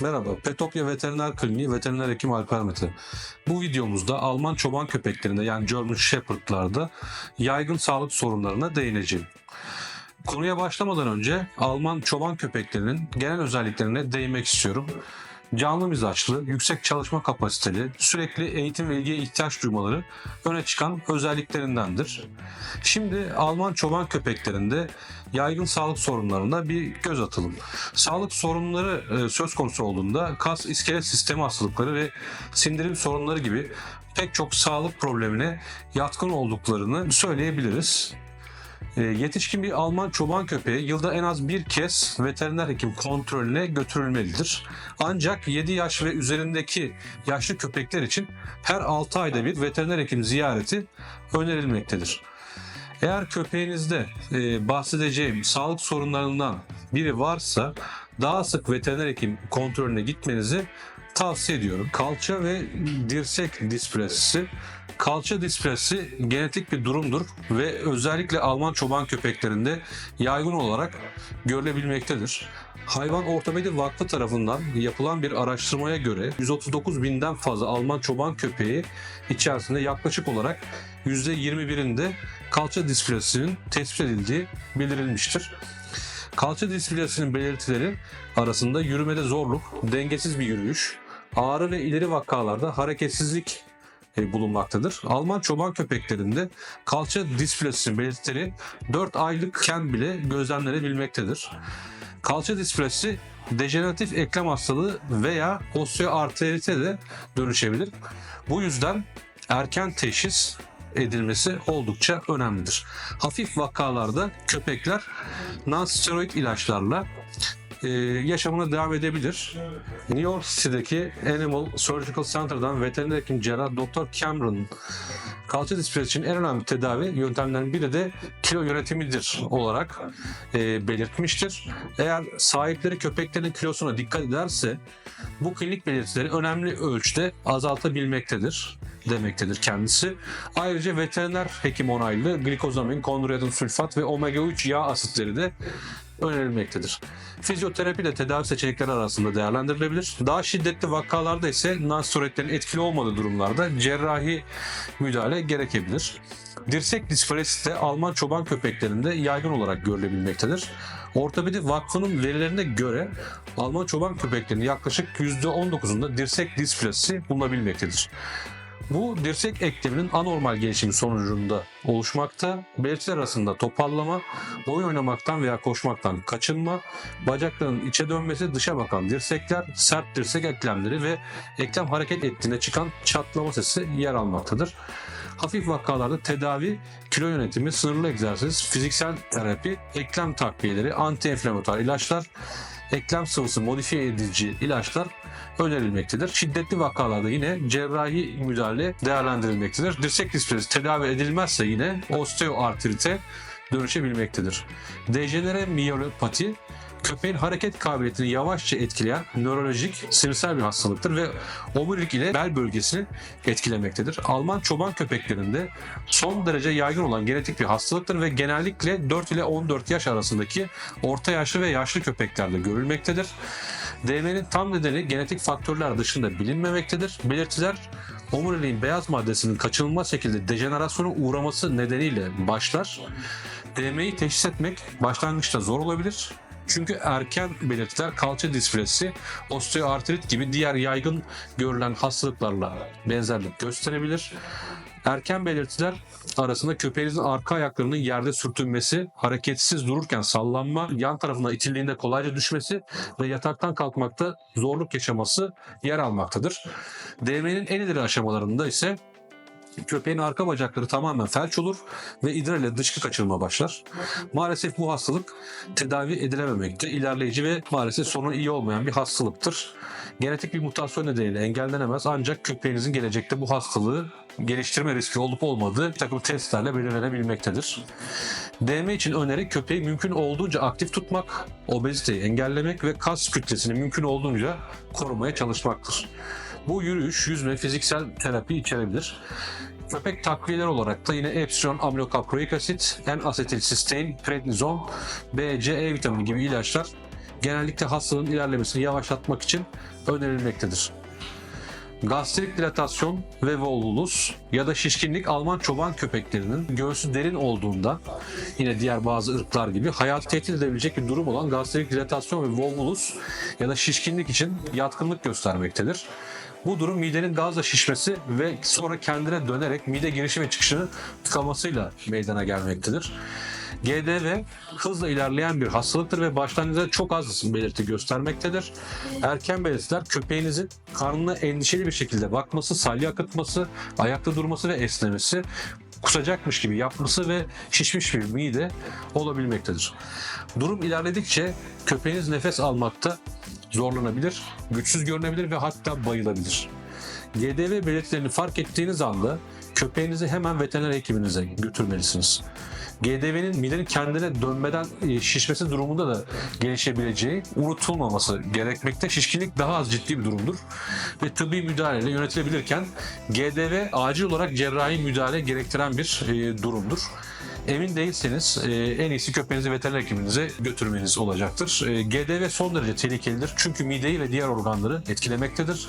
Merhaba, Petopya Veteriner Kliniği Veteriner Hekim Alper Mete. Bu videomuzda Alman çoban köpeklerinde yani German Shepherd'larda yaygın sağlık sorunlarına değineceğim. Konuya başlamadan önce Alman çoban köpeklerinin genel özelliklerine değinmek istiyorum. Canlı mizaçlı, yüksek çalışma kapasiteli, sürekli eğitim ve ilgiye ihtiyaç duymaları öne çıkan özelliklerindendir. Şimdi Alman çoban köpeklerinde yaygın sağlık sorunlarına bir göz atalım. Sağlık sorunları e, söz konusu olduğunda kas iskelet sistemi hastalıkları ve sindirim sorunları gibi pek çok sağlık problemine yatkın olduklarını söyleyebiliriz. E, Yetişkin bir Alman çoban köpeği yılda en az bir kez veteriner hekim kontrolüne götürülmelidir. Ancak 7 yaş ve üzerindeki yaşlı köpekler için her 6 ayda bir veteriner hekim ziyareti önerilmektedir. Eğer köpeğinizde e, bahsedeceğim sağlık sorunlarından biri varsa daha sık veteriner hekim kontrolüne gitmenizi tavsiye ediyorum. Kalça ve dirsek displazisi. Kalça displazisi genetik bir durumdur ve özellikle Alman çoban köpeklerinde yaygın olarak görülebilmektedir. Hayvan Ortopedi Vakfı tarafından yapılan bir araştırmaya göre 139 binden fazla Alman çoban köpeği içerisinde yaklaşık olarak %21'inde kalça displazisinin tespit edildiği bildirilmiştir. Kalça displazisinin belirtileri arasında yürümede zorluk, dengesiz bir yürüyüş, ağrı ve ileri vakalarda hareketsizlik e, bulunmaktadır. Alman çoban köpeklerinde kalça displazisinin belirtileri 4 aylıkken bile gözlemlenebilmektedir. Kalça displazisi dejeneratif eklem hastalığı veya osteoartrite de dönüşebilir. Bu yüzden erken teşhis edilmesi oldukça önemlidir. Hafif vakalarda köpekler non-steroid ilaçlarla e, yaşamına devam edebilir. New York City'deki Animal Surgical Center'dan veteriner hekim cerrah Dr. Cameron kalça displazisi için en önemli tedavi yöntemlerinden biri de kilo yönetimidir olarak e, belirtmiştir. Eğer sahipleri köpeklerin kilosuna dikkat ederse bu klinik belirtileri önemli ölçüde azaltabilmektedir demektedir kendisi. Ayrıca veteriner hekim onaylı glikozamin, kondroitin sülfat ve omega 3 yağ asitleri de önerilmektedir. Fizyoterapi de tedavi seçenekleri arasında değerlendirilebilir. Daha şiddetli vakalarda ise nonsteroidlerin etkili olmadığı durumlarda cerrahi müdahale gerekebilir. Dirsek disfalesi de Alman çoban köpeklerinde yaygın olarak görülebilmektedir. Ortopedi Vakfı'nın verilerine göre Alman çoban köpeklerinin yaklaşık %19'unda dirsek displazisi bulunabilmektedir. Bu dirsek ekleminin anormal gelişimi sonucunda oluşmakta. Belirtiler arasında toparlama, oyun oynamaktan veya koşmaktan kaçınma, bacakların içe dönmesi, dışa bakan dirsekler, sert dirsek eklemleri ve eklem hareket ettiğinde çıkan çatlama sesi yer almaktadır. Hafif vakalarda tedavi, kilo yönetimi, sınırlı egzersiz, fiziksel terapi, eklem takviyeleri, anti-enflamatuar ilaçlar, eklem sıvısı modifiye edici ilaçlar önerilmektedir. Şiddetli vakalarda yine cerrahi müdahale değerlendirilmektedir. Dirsek displazisi tedavi edilmezse yine osteoartrite dönüşebilmektedir. Dejenere miyelopati köpeğin hareket kabiliyetini yavaşça etkileyen nörolojik sinirsel bir hastalıktır ve omurilik ile bel bölgesini etkilemektedir. Alman çoban köpeklerinde son derece yaygın olan genetik bir hastalıktır ve genellikle 4 ile 14 yaş arasındaki orta yaşlı ve yaşlı köpeklerde görülmektedir. DM'nin tam nedeni genetik faktörler dışında bilinmemektedir. Belirtiler omuriliğin beyaz maddesinin kaçınılmaz şekilde dejenerasyona uğraması nedeniyle başlar. DM'yi teşhis etmek başlangıçta zor olabilir. Çünkü erken belirtiler kalça displazisi, osteoartrit gibi diğer yaygın görülen hastalıklarla benzerlik gösterebilir. Erken belirtiler arasında köpeğinizin arka ayaklarının yerde sürtünmesi, hareketsiz dururken sallanma, yan tarafına itildiğinde kolayca düşmesi ve yataktan kalkmakta zorluk yaşaması yer almaktadır. DM'nin en ileri aşamalarında ise köpeğin arka bacakları tamamen felç olur ve idrar ile dışkı kaçırma başlar. Maalesef bu hastalık tedavi edilememekte, ilerleyici ve maalesef sonu iyi olmayan bir hastalıktır. Genetik bir mutasyon nedeniyle engellenemez ancak köpeğinizin gelecekte bu hastalığı geliştirme riski olup olmadığı bir takım testlerle belirlenebilmektedir. DM için öneri köpeği mümkün olduğunca aktif tutmak, obeziteyi engellemek ve kas kütlesini mümkün olduğunca korumaya çalışmaktır. Bu yürüyüş, yüzme, fiziksel terapi içerebilir. Köpek takviyeler olarak da yine Epsilon aminokaproik asit, N-asetilsistein, prednizon, B, C, E vitamini gibi ilaçlar genellikle hastalığın ilerlemesini yavaşlatmak için önerilmektedir. Gastrik dilatasyon ve volvulus ya da şişkinlik Alman çoban köpeklerinin göğsü derin olduğundan yine diğer bazı ırklar gibi hayatı tehdit edebilecek bir durum olan gastrik dilatasyon ve volvulus ya da şişkinlik için yatkınlık göstermektedir. Bu durum midenin gazla şişmesi ve sonra kendine dönerek mide girişi ve çıkışını tıkamasıyla meydana gelmektedir. GDV hızla ilerleyen bir hastalıktır ve başlangıçta çok az belirti göstermektedir. Erken belirtiler köpeğinizin karnına endişeli bir şekilde bakması, salya akıtması, ayakta durması ve esnemesi, kusacakmış gibi yapması ve şişmiş bir mide olabilmektedir. Durum ilerledikçe köpeğiniz nefes almakta zorlanabilir, güçsüz görünebilir ve hatta bayılabilir. GDV belirtilerini fark ettiğiniz anda köpeğinizi hemen veteriner hekiminize götürmelisiniz. GDV'nin midenin kendine dönmeden e, şişmesi durumunda da gelişebileceği unutulmaması gerekmekte. Şişkinlik daha az ciddi bir durumdur ve tıbbi müdahaleyle yönetilebilirken GDV acil olarak cerrahi müdahale gerektiren bir e, durumdur. Emin değilseniz e, en iyisi köpeğinizi veteriner hekiminize götürmeniz olacaktır. GDV son derece tehlikelidir çünkü mideyi ve diğer organları etkilemektedir.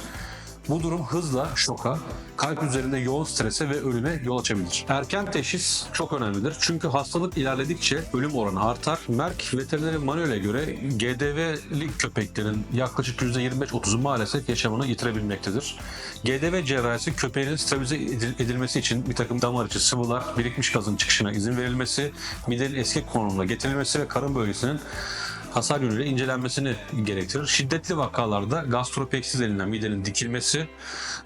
Bu durum hızla şoka, kalp üzerinde yoğun strese ve ölüme yol açabilir. Erken teşhis çok önemlidir. Çünkü hastalık ilerledikçe ölüm oranı artar. Merck Veterinary Manual'e göre GDV'li köpeklerin yaklaşık %25-30'u maalesef yaşamını yitirebilmektedir. GDV cerrahisi köpeğin stabilize edil- edilmesi için bir takım damar içi sıvılar, birikmiş gazın çıkışına izin verilmesi, midenin eski konumuna getirilmesi ve karın bölgesinin hasar yönüyle incelenmesini gerektirir. Şiddetli vakalarda gastropeksiz denilen midenin dikilmesi,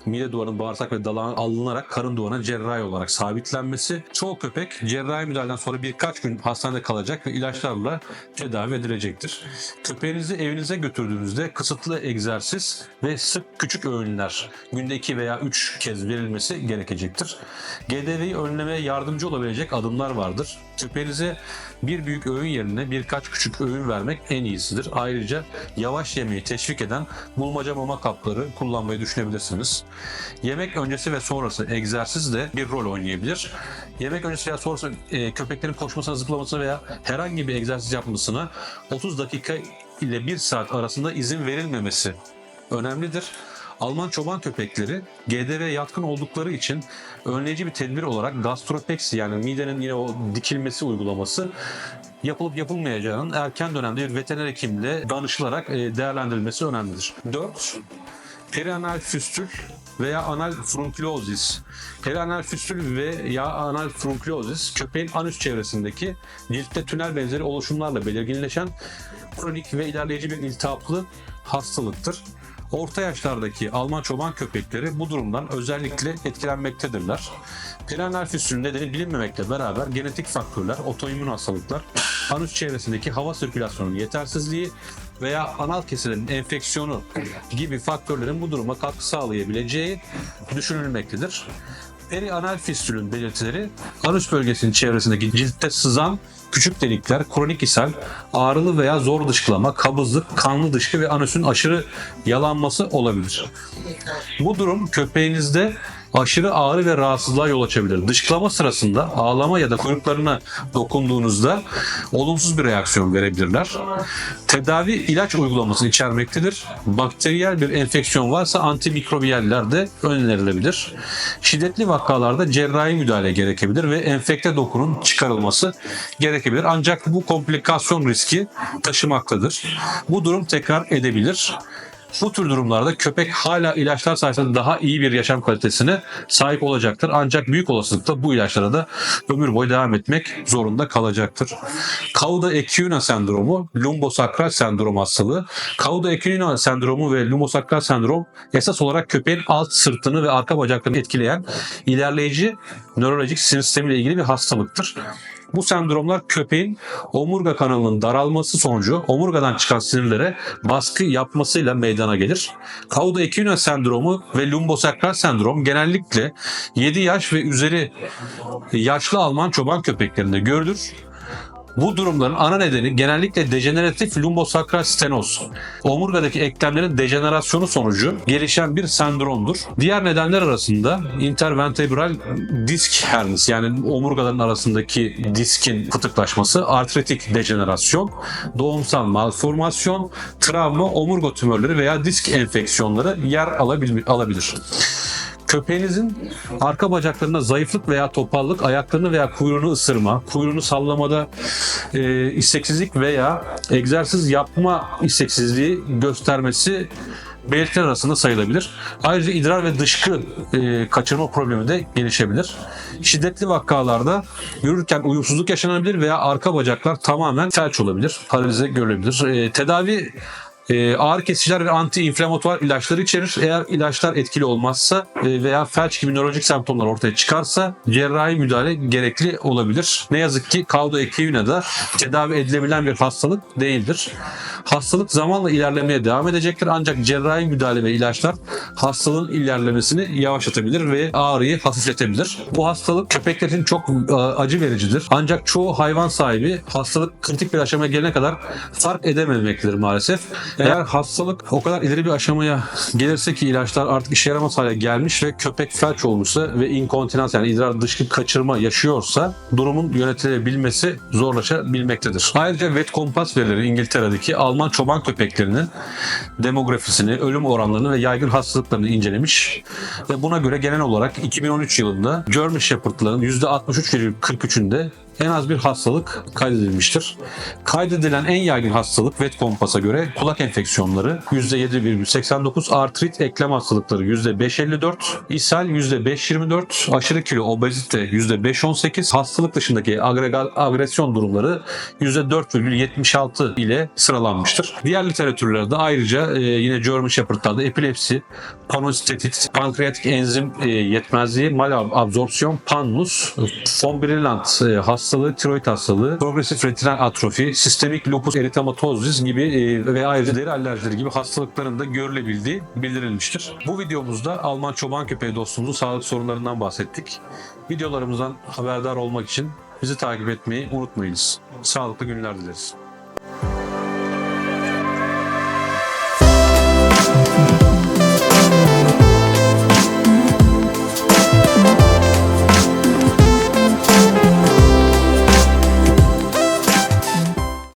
mide duvarının bağırsak ve dalağın alınarak karın duvarına cerrahi olarak sabitlenmesi. Çoğu köpek cerrahi müdahaleden sonra birkaç gün hastanede kalacak ve ilaçlarla tedavi edilecektir. Köpeğinizi evinize götürdüğünüzde kısıtlı egzersiz ve sık küçük öğünler günde 2 veya 3 kez verilmesi gerekecektir. GDV'yi önlemeye yardımcı olabilecek adımlar vardır. Köpeğinize bir büyük öğün yerine birkaç küçük öğün vermek en iyisidir. Ayrıca yavaş yemeği teşvik eden bulmaca mama kapları kullanmayı düşünebilirsiniz. Yemek öncesi ve sonrası egzersiz de bir rol oynayabilir. Yemek öncesi veya sonrası e, köpeklerin koşmasına, zıplamasına veya herhangi bir egzersiz yapmasına 30 dakika ile 1 saat arasında izin verilmemesi önemlidir. Alman çoban köpekleri GDV yatkın oldukları için önleyici bir tedbir olarak gastropeksi yani midenin yine o dikilmesi uygulaması yapılıp yapılmayacağının erken dönemde bir veteriner hekimle danışılarak e, değerlendirilmesi önemlidir. 4. Perianal füstül veya anal frunkülozis. Perianal füstül veya anal frunkülozis köpeğin anüs çevresindeki ciltte tünel benzeri oluşumlarla belirginleşen kronik ve ilerleyici bir iltihaplı hastalıktır. Orta yaşlardaki Alman çoban köpekleri bu durumdan özellikle etkilenmektedirler. Perianal füstül nedeni bilinmemekle beraber genetik faktörler, otoimmün hastalıklar, anüs çevresindeki hava sirkülasyonunun yetersizliği veya anal kesilerin enfeksiyonu gibi faktörlerin bu duruma katkı sağlayabileceği düşünülmektedir. Perianal fistülün belirtileri anüs bölgesinin çevresindeki ciltte sızan küçük delikler, kronik ishal, ağrılı veya zor dışkılama, kabızlık, kanlı dışkı ve anüsün aşırı yalanması olabilir. Bu durum köpeğinizde aşırı ağrı ve rahatsızlığa yol açabilir. Dışkılama sırasında ağlama ya da kuyruklarına dokunduğunuzda olumsuz bir reaksiyon verebilirler. Tedavi ilaç uygulamasını içermektedir. Bakteriyel bir enfeksiyon varsa antimikrobiyeller de önerilebilir. Şiddetli vakalarda cerrahi müdahale gerekebilir ve enfekte dokunun çıkarılması gerekebilir. Ancak bu komplikasyon riski taşımaktadır. Bu durum tekrar edebilir. Bu tür durumlarda köpek hala ilaçlar sayesinde daha iyi bir yaşam kalitesine sahip olacaktır. Ancak büyük olasılıkla bu ilaçlara da ömür boyu devam etmek zorunda kalacaktır. Cauda equina sendromu, lumbosakral sendrom hastalığı. Cauda equina sendromu ve lumbosakral sendrom esas olarak köpeğin alt sırtını ve arka bacaklarını etkileyen ilerleyici nörolojik sinir sistemiyle ilgili bir hastalıktır. Bu sendromlar köpeğin omurga kanalının daralması sonucu omurgadan çıkan sinirlere baskı yapmasıyla meydana gelir. Cauda equina sendromu ve lumbosakral sendrom genellikle 7 yaş ve üzeri yaşlı Alman çoban köpeklerinde görülür. Bu durumların ana nedeni genellikle dejeneratif lumbosakral stenoz. Omurgadaki eklemlerin dejenerasyonu sonucu gelişen bir sendromdur. Diğer nedenler arasında intervertebral disk hernisi yani omurgaların arasındaki diskin fıtıklaşması, artritik dejenerasyon, doğumsal malformasyon, travma, omurga tümörleri veya disk enfeksiyonları yer alabil- alabilir. Köpeğinizin arka bacaklarında zayıflık veya topallık, ayaklarını veya kuyruğunu ısırma, kuyruğunu sallamada e, isteksizlik veya egzersiz yapma isteksizliği göstermesi belirtiler arasında sayılabilir. Ayrıca idrar ve dışkı e, kaçırma problemi de gelişebilir. Şiddetli vakalarda yürürken uyumsuzluk yaşanabilir veya arka bacaklar tamamen felç olabilir, paralize görülebilir. E, tedavi e, ağrı kesiciler ve anti-inflamatuar ilaçları içerir. Eğer ilaçlar etkili olmazsa e, veya felç gibi nörolojik semptomlar ortaya çıkarsa cerrahi müdahale gerekli olabilir. Ne yazık ki Cauda tedavi edilebilen bir hastalık değildir. Hastalık zamanla ilerlemeye devam edecektir ancak cerrahi müdahale ve ilaçlar hastalığın ilerlemesini yavaşlatabilir ve ağrıyı hafifletebilir. Bu hastalık köpekler için çok e, acı vericidir. Ancak çoğu hayvan sahibi hastalık kritik bir aşamaya gelene kadar fark edememektedir maalesef. Eğer hastalık o kadar ileri bir aşamaya gelirse ki ilaçlar artık işe yaramaz hale gelmiş ve köpek felç olmuşsa ve inkontinans yani idrar dışkı kaçırma yaşıyorsa durumun yönetilebilmesi zorlaşabilmektedir. Ayrıca vet kompas verileri İngiltere'deki Alman çoban köpeklerinin demografisini, ölüm oranlarını ve yaygın hastalıklarını incelemiş ve buna göre genel olarak 2013 yılında German Shepherd'ların %63,43'ünde en az bir hastalık kaydedilmiştir. Kaydedilen en yaygın hastalık Vet Kompas'a göre kulak enfeksiyonları %7,89, artrit eklem hastalıkları %5,54, ishal %5,24, aşırı kilo obezite %5,18, hastalık dışındaki agregal agresyon durumları %4,76 ile sıralanmıştır. Diğer literatürlerde ayrıca e, yine German Shepherd'larda epilepsi, panostetitit, pankreatik enzim e, yetmezliği, malabsorpsiyon, pannus, fombrillant e, hastalığı, tiroid hastalığı, progresif retinal atrofi, sistemik lupus eritematosus gibi e, ve ayrıca deri alerjileri gibi hastalıkların da görülebildiği bildirilmiştir. Bu videomuzda Alman çoban köpeği dostumuzun sağlık sorunlarından bahsettik. Videolarımızdan haberdar olmak için bizi takip etmeyi unutmayınız. Sağlıklı günler dileriz.